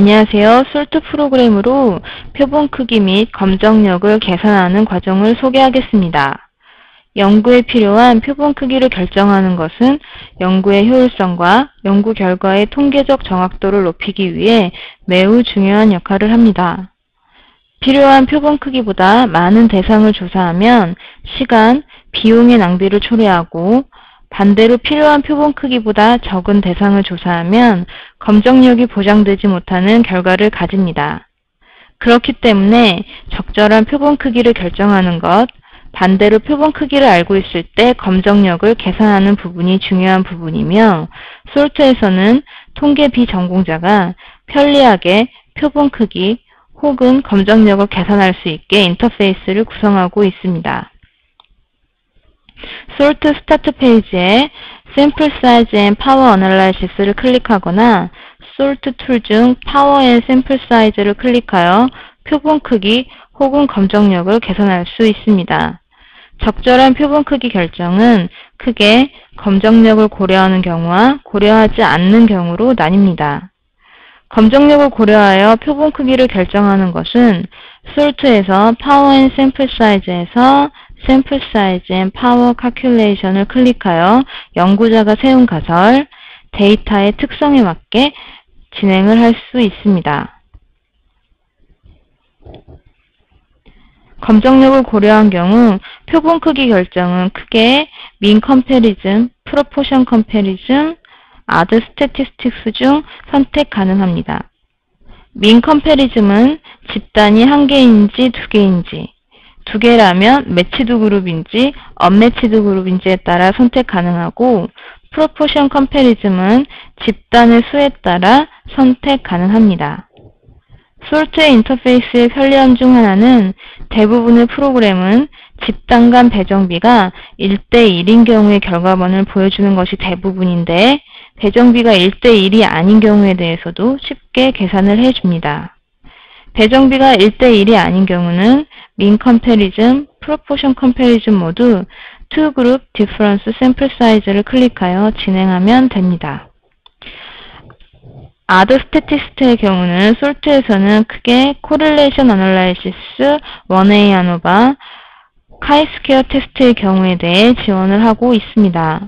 안녕하세요. 솔트 프로그램으로 표본 크기 및 검정력을 계산하는 과정을 소개하겠습니다. 연구에 필요한 표본 크기를 결정하는 것은 연구의 효율성과 연구 결과의 통계적 정확도를 높이기 위해 매우 중요한 역할을 합니다. 필요한 표본 크기보다 많은 대상을 조사하면 시간, 비용의 낭비를 초래하고 반대로 필요한 표본 크기보다 적은 대상을 조사하면 검정력이 보장되지 못하는 결과를 가집니다. 그렇기 때문에 적절한 표본 크기를 결정하는 것, 반대로 표본 크기를 알고 있을 때 검정력을 계산하는 부분이 중요한 부분이며 솔트에서는 통계 비전공자가 편리하게 표본 크기 혹은 검정력을 계산할 수 있게 인터페이스를 구성하고 있습니다. 솔트 스타트 페이지에 Sample Size and Power Analysis를 클릭하거나 솔트 툴중 Power and Sample Size를 클릭하여 표본 크기 혹은 검정력을 계산할 수 있습니다. 적절한 표본 크기 결정은 크게 검정력을 고려하는 경우와 고려하지 않는 경우로 나뉩니다. 검정력을 고려하여 표본 크기를 결정하는 것은 솔트에서 Power and Sample Size에서 샘플 사이즈 앤 파워 카큘레이션을 클릭하여 연구자가 세운 가설, 데이터의 특성에 맞게 진행을 할 수 있습니다. 검정력을 고려한 경우 표본 크기 결정은 크게 민 컴패리즘, 프로포션 컴패리즘, 아드 스태티스틱스 중 선택 가능합니다. 민 컴패리즘은 집단이 한 개인지 두 개인지, 두 개라면 매치드 그룹인지 언매치드 그룹인지에 따라 선택 가능하고 프로포션 컴패리즘은 집단의 수에 따라 선택 가능합니다. 솔트의 인터페이스의 편리함 중 하나는 대부분의 프로그램은 집단 간 배정비가 1대1인 경우의 결과만을 보여주는 것이 대부분인데 배정비가 1대1이 아닌 경우에 대해서도 쉽게 계산을 해줍니다. 배정비가 1대1이 아닌 경우는 민 컴패리즘, 프로포션 컴패리즘 모두 투 그룹 디퍼런스 샘플 사이즈를 클릭하여 진행하면 됩니다. 아더 스태티스트의 경우는 솔트에서는 크게 코릴레이션 어널라이시스 1A 아노바 카이스퀘어 테스트의 경우에 대해 지원을 하고 있습니다.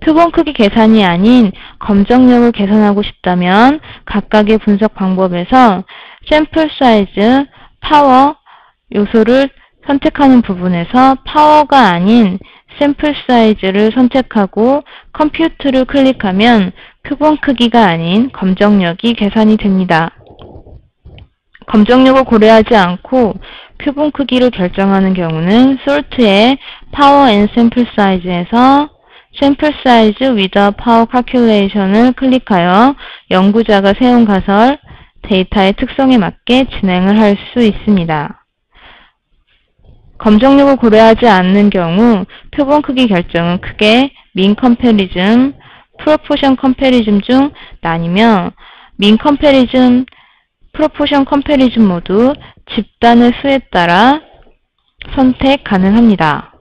표본 크기 계산이 아닌 검정력을 계산하고 싶다면 각각의 분석 방법에서 샘플 사이즈, 파워 요소를 선택하는 부분에서 파워가 아닌 샘플 사이즈를 선택하고 컴퓨트를 클릭하면 표본 크기가 아닌 검정력이 계산이 됩니다. 검정력을 고려하지 않고 표본 크기를 결정하는 경우는 솔트의 파워 앤 샘플 사이즈에서 샘플 사이즈 위더 파워 칼큘레이션을 클릭하여 연구자가 세운 가설, 데이터의 특성에 맞게 진행을 할 수 있습니다. 검정력을 고려하지 않는 경우 표본 크기 결정은 크게 민 컴패리즘, 프로포션 컴패리즘 중 나뉘며 민 컴패리즘, 프로포션 컴패리즘 모두 집단의 수에 따라 선택 가능합니다.